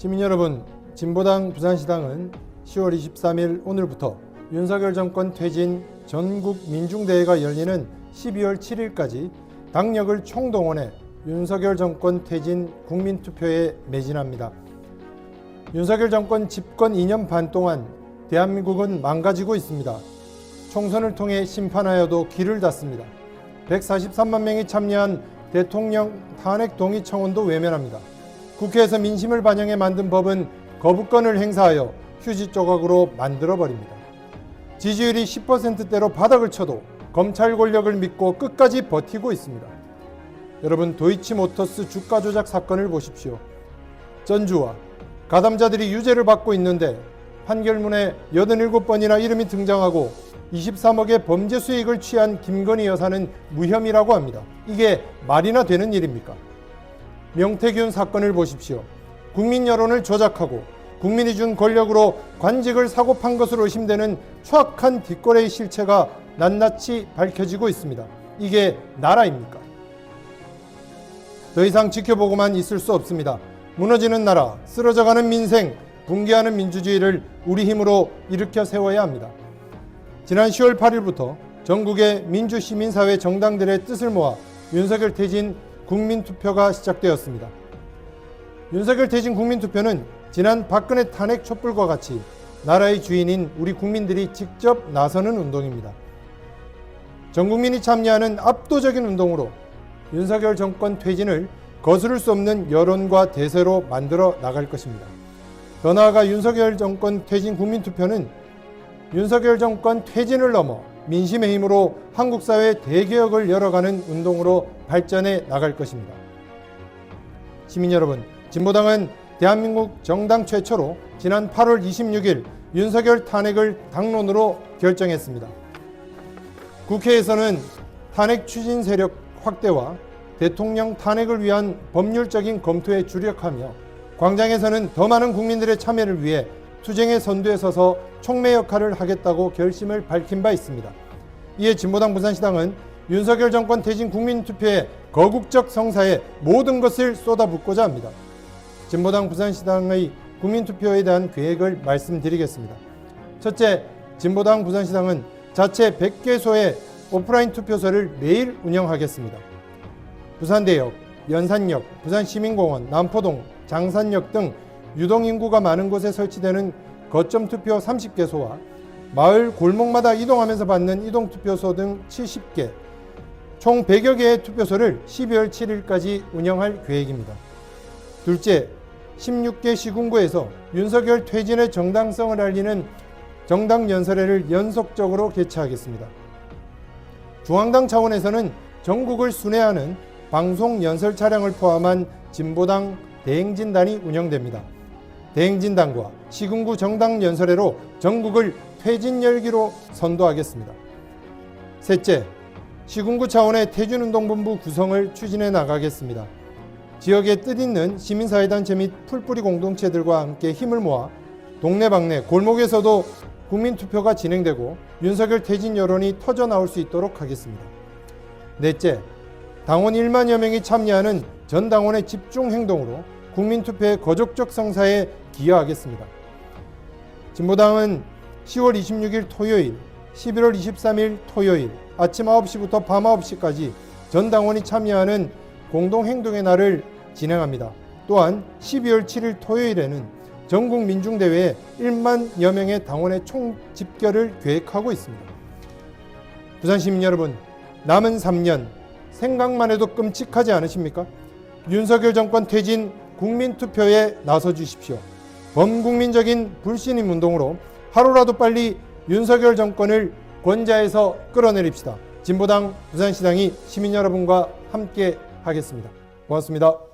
시민 여러분, 진보당 부산시당은 10월 23일 오늘부터 윤석열 정권 퇴진 전국 민중대회가 열리는 12월 7일까지 당력을 총동원해 윤석열 정권 퇴진 국민투표에 매진합니다. 윤석열 정권 집권 2년 반 동안 대한민국은 망가지고 있습니다. 총선을 통해 심판하여도 길을 닫습니다. 143만 명이 참여한 대통령 탄핵 동의 청원도 외면합니다. 국회에서 민심을 반영해 만든 법은 거부권을 행사하여 휴지 조각으로 만들어 버립니다. 지지율이 10%대로 바닥을 쳐도 검찰 권력을 믿고 끝까지 버티고 있습니다. 여러분 도이치모터스 주가 조작 사건을 보십시오. 전주와 가담자들이 유죄를 받고 있는데 판결문에 87번이나 이름이 등장하고 23억의 범죄 수익을 취한 김건희 여사는 무혐의라고 합니다. 이게 말이나 되는 일입니까? 명태균 사건을 보십시오. 국민 여론을 조작하고 국민이 준 권력으로 관직을 사고 판 것으로 의심되는 추악한 뒷거래의 실체가 낱낱이 밝혀지고 있습니다. 이게 나라입니까? 더 이상 지켜보고만 있을 수 없습니다. 무너지는 나라, 쓰러져가는 민생, 붕괴하는 민주주의를 우리 힘으로 일으켜 세워야 합니다. 지난 10월 8일부터 전국의 민주시민사회 정당들의 뜻을 모아 윤석열 퇴진 국민투표가 시작되었습니다. 윤석열 퇴진 국민투표는 지난 박근혜 탄핵 촛불과 같이 나라의 주인인 우리 국민들이 직접 나서는 운동입니다. 전 국민이 참여하는 압도적인 운동으로 윤석열 정권 퇴진을 거스를 수 없는 여론과 대세로 만들어 나갈 것입니다. 더 나아가 윤석열 정권 퇴진 국민투표는 윤석열 정권 퇴진을 넘어 민심의 힘으로 한국 사회 대개혁을 열어가는 운동으로 발전해 나갈 것입니다. 시민 여러분, 진보당은 대한민국 정당 최초로 지난 8월 26일 윤석열 탄핵을 당론으로 결정했습니다. 국회에서는 탄핵 추진 세력 확대와 대통령 탄핵을 위한 법률적인 검토에 주력하며 광장에서는 더 많은 국민들의 참여를 위해 투쟁의 선두에 서서 촉매 역할을 하겠다고 결심을 밝힌 바 있습니다. 이에 진보당 부산시당은 윤석열 정권 퇴진 국민투표에 거국적 성사에 모든 것을 쏟아붓고자 합니다. 진보당 부산시당의 국민투표에 대한 계획을 말씀드리겠습니다. 첫째, 진보당 부산시당은 자체 100개소의 오프라인 투표소를 매일 운영하겠습니다. 부산대역, 연산역, 부산시민공원, 남포동, 장산역 등 유동 인구가 많은 곳에 설치되는 거점 투표 30개소와 마을 골목마다 이동하면서 받는 이동 투표소 등 70개, 총 100여 개의 투표소를 12월 7일까지 운영할 계획입니다. 둘째, 16개 시군구에서 윤석열 퇴진의 정당성을 알리는 정당 연설회를 연속적으로 개최하겠습니다. 중앙당 차원에서는 전국을 순회하는 방송 연설 차량을 포함한 진보당 대행진단이 운영됩니다. 대행진단과 시군구 정당 연설회로 전국을 퇴진 열기로 선도하겠습니다. 셋째, 시군구 차원의 퇴진운동본부 구성을 추진해 나가겠습니다. 지역에 뜻있는 시민사회단체 및 풀뿌리 공동체들과 함께 힘을 모아 동네방네 골목에서도 국민투표가 진행되고 윤석열 퇴진 여론이 터져 나올 수 있도록 하겠습니다. 넷째, 당원 1만여 명이 참여하는 전 당원의 집중 행동으로 국민투표의 거족적 성사에 기여하겠습니다. 진보당은 10월 26일 토요일, 11월 23일 토요일 아침 9시부터 밤 9시까지 전 당원이 참여하는 공동행동의 날을 진행합니다. 또한 12월 7일 토요일에는 전국 민중대회에 1만여 명의 당원의 총 집결을 계획하고 있습니다. 부산 시민 여러분, 남은 3년 생각만 해도 끔찍하지 않으십니까? 윤석열 정권 퇴진 국민투표에 나서 주십시오. 범국민적인 불신임 운동으로 하루라도 빨리 윤석열 정권을 권좌에서 끌어내립시다. 진보당 부산시당이 시민 여러분과 함께 하겠습니다. 고맙습니다.